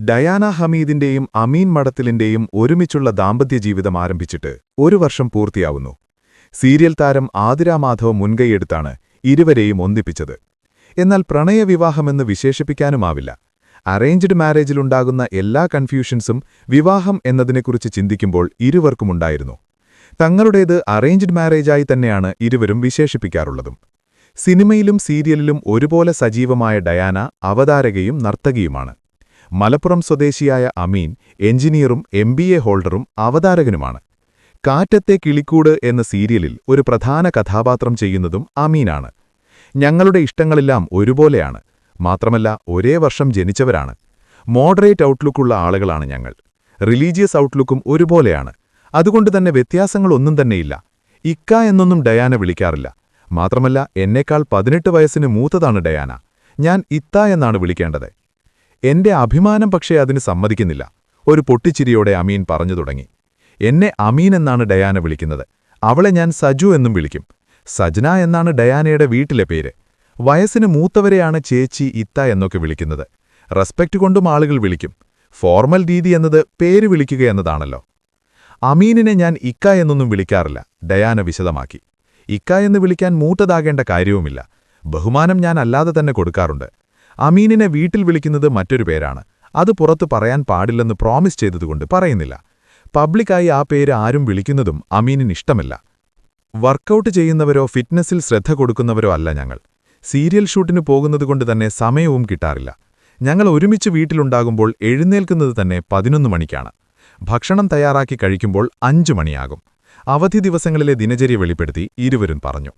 Diana ഹമീദിന്റെയും അമീൻ മടത്തിലിന്റെയും ഒരുമിച്ചുള്ള ദാമ്പത്യ ജീവിതം ആരംഭിച്ചിട്ട് ഒരു വർഷം പൂർത്തിയാവുന്നു. സീരിയൽ താരം ആതിര മാധവ് മുൻകൈയെടുത്താണ് ഇരുവരെയും ഒന്നിപ്പിച്ചത്. എന്നാൽ പ്രണയവിവാഹമെന്ന് വിശേഷിപ്പിക്കാനുമാവില്ല. അറേഞ്ച്ഡ് മാരേജിലുണ്ടാകുന്ന എല്ലാ കൺഫ്യൂഷൻസും വിവാഹം എന്നതിനെക്കുറിച്ച് ചിന്തിക്കുമ്പോൾ ഇരുവർക്കുമുണ്ടായിരുന്നു. തങ്ങളുടേത് അറേഞ്ച്ഡ് മാരേജായി തന്നെയാണ് ഇരുവരും വിശേഷിപ്പിക്കാറുള്ളതും. സിനിമയിലും സീരിയലിലും ഒരുപോലെ സജീവമായ ഡയാന അവതാരകയും നർത്തകിയുമാണ്. മലപ്പുറം സ്വദേശിയായ അമീൻ എഞ്ചിനീയറും എം ഹോൾഡറും അവതാരകനുമാണ്. കാറ്റത്തെ കിളിക്കൂട് എന്ന സീരിയലിൽ ഒരു പ്രധാന കഥാപാത്രം ചെയ്യുന്നതും അമീനാണ്. ഞങ്ങളുടെ ഇഷ്ടങ്ങളെല്ലാം ഒരുപോലെയാണ്. മാത്രമല്ല ഒരേ വർഷം ജനിച്ചവരാണ്. മോഡറേറ്റ് ഔട്ട്ലുക്കുള്ള ആളുകളാണ് ഞങ്ങൾ. റിലീജിയസ് ഔട്ട്ലുക്കും ഒരുപോലെയാണ്. അതുകൊണ്ട് തന്നെ വ്യത്യാസങ്ങളൊന്നും തന്നെയില്ല. ഇക്ക എന്നൊന്നും ഡയാന വിളിക്കാറില്ല. മാത്രമല്ല എന്നേക്കാൾ പതിനെട്ട് വയസ്സിന് മൂത്തതാണ് ഡയാന. ഞാൻ ഇത്ത എന്നാണ് വിളിക്കേണ്ടത്. എന്റെ അഭിമാനം പക്ഷേ അതിന് സമ്മതിക്കുന്നില്ല. ഒരു പൊട്ടിച്ചിരിയോടെ അമീൻ പറഞ്ഞു തുടങ്ങി. എന്നെ അമീൻ എന്നാണ് ഡയാന വിളിക്കുന്നത്. അവളെ ഞാൻ സജു എന്നും വിളിക്കും. സജ്ന എന്നാണ് ഡയാനയുടെ വീട്ടിലെ പേര്. വയസ്സിന് മൂത്തവരെയാണ് ചേച്ചി ഇത്ത എന്നൊക്കെ വിളിക്കുന്നത്. റെസ്പെക്റ്റ് കൊണ്ടും ആളുകൾ വിളിക്കും. ഫോർമൽ രീതി എന്നത് പേര് വിളിക്കുക എന്നതാണല്ലോ. അമീനിനെ ഞാൻ ഇക്ക എന്നൊന്നും വിളിക്കാറില്ല. ഡയാന വിശദമാക്കി. ഇക്ക എന്ന് വിളിക്കാൻ മൂത്തതാകേണ്ട കാര്യവുമില്ല. ബഹുമാനം ഞാൻ അല്ലാതെ തന്നെ കൊടുക്കാറുണ്ട്. അമീനിനെ വീട്ടിൽ വിളിക്കുന്നത് മറ്റൊരു പേരാണ്. അത് പുറത്തു പറയാൻ പാടില്ലെന്ന് പ്രോമിസ് ചെയ്തതുകൊണ്ട് പറയുന്നില്ല. പബ്ലിക്കായി ആ പേര് ആരും വിളിക്കുന്നതും അമീനിന് ഇഷ്ടമല്ല. വർക്കൗട്ട് ചെയ്യുന്നവരോ ഫിറ്റ്നസിൽ ശ്രദ്ധ കൊടുക്കുന്നവരോ അല്ല ഞങ്ങൾ. സീരിയൽ ഷൂട്ടിന് പോകുന്നതുകൊണ്ട് തന്നെ സമയവും കിട്ടാറില്ല. ഞങ്ങൾ ഒരുമിച്ച് വീട്ടിലുണ്ടാകുമ്പോൾ എഴുന്നേൽക്കുന്നത് തന്നെ പതിനൊന്ന് മണിക്കാണ്. ഭക്ഷണം തയ്യാറാക്കി കഴിക്കുമ്പോൾ അഞ്ചു മണിയാകും. അവധി ദിവസങ്ങളിലെ ദിനചര്യ വെളിപ്പെടുത്തി ഇരുവരും പറഞ്ഞു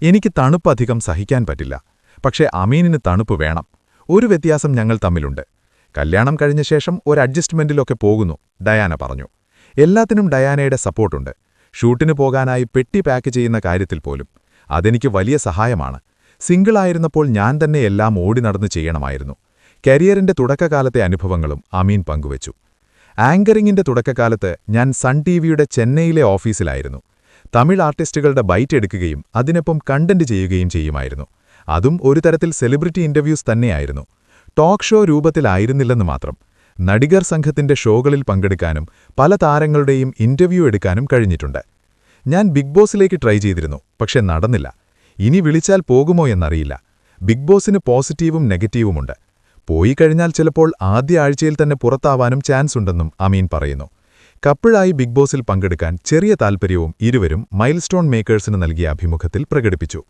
എനിക്ക് തണുപ്പ് അധികം സഹിക്കാൻ പറ്റില്ല. പക്ഷേ അമീനിന് തണുപ്പ് വേണം. ഒരു വ്യത്യാസം ഞങ്ങൾ തമ്മിലുണ്ട്. കല്യാണം കഴിഞ്ഞ ശേഷം ഒരു അഡ്ജസ്റ്റ്മെന്റിലൊക്കെ പോകുന്നു ഡയാന പറഞ്ഞു. എല്ലാത്തിനും ഡയാനയുടെ സപ്പോർട്ടുണ്ട്. ഷൂട്ടിന് പോകാനായി പെട്ടി പാക്ക് ചെയ്യുന്ന കാര്യത്തിൽ പോലും. അതെനിക്ക് വലിയ സഹായമാണ്. സിംഗിളായിരുന്നപ്പോൾ ഞാൻ തന്നെ എല്ലാം ഓടി നടന്ന് ചെയ്യണമായിരുന്നു. കരിയറിന്റെ തുടക്കകാലത്തെ അനുഭവങ്ങളും അമീൻ പങ്കുവച്ചു. ആങ്കറിംഗിന്റെ തുടക്കകാലത്ത് ഞാൻ സൺ ടി വിയുടെ ചെന്നൈയിലെ ഓഫീസിലായിരുന്നു. തമിഴ് ആർട്ടിസ്റ്റുകളുടെ ബൈറ്റ് എടുക്കുകയും അതിനൊപ്പം കണ്ടന്റ് ചെയ്യുകയും ചെയ്യുമായിരുന്നു. അതും ഒരു തരത്തിൽ സെലിബ്രിറ്റി ഇന്റർവ്യൂസ് തന്നെയായിരുന്നു. ടോക്ക് ഷോ രൂപത്തിലായിരുന്നില്ലെന്ന് മാത്രം. നടികർ സംഘത്തിന്റെ ഷോകളിൽ പങ്കെടുക്കാനും പല താരങ്ങളുടെയും ഇന്റർവ്യൂ എടുക്കാനും കഴിഞ്ഞിട്ടുണ്ട്. ഞാൻ ബിഗ് ബോസിലേക്ക് ട്രൈ ചെയ്തിരുന്നു പക്ഷെ നടന്നില്ല. ഇനി വിളിച്ചാൽ പോകുമോ എന്നറിയില്ല. ബിഗ് ബോസിന് പോസിറ്റീവും നെഗറ്റീവുമുണ്ട്. പോയി കഴിഞ്ഞാൽ ചിലപ്പോൾ ആദ്യ ആഴ്ചയിൽ തന്നെ പുറത്താവാനും ചാൻസ് ഉണ്ടെന്നും അമീൻ പറയുന്നു. കപ്പിളായി ബിഗ് ബോസിൽ പങ്കെടുക്കാൻ ചെറിയ താൽപ്പര്യവും ഇരുവരും മൈൽസ്റ്റോൺ മേക്കേഴ്സിന് നൽകിയ അഭിമുഖത്തിൽ പ്രകടിപ്പിച്ചു.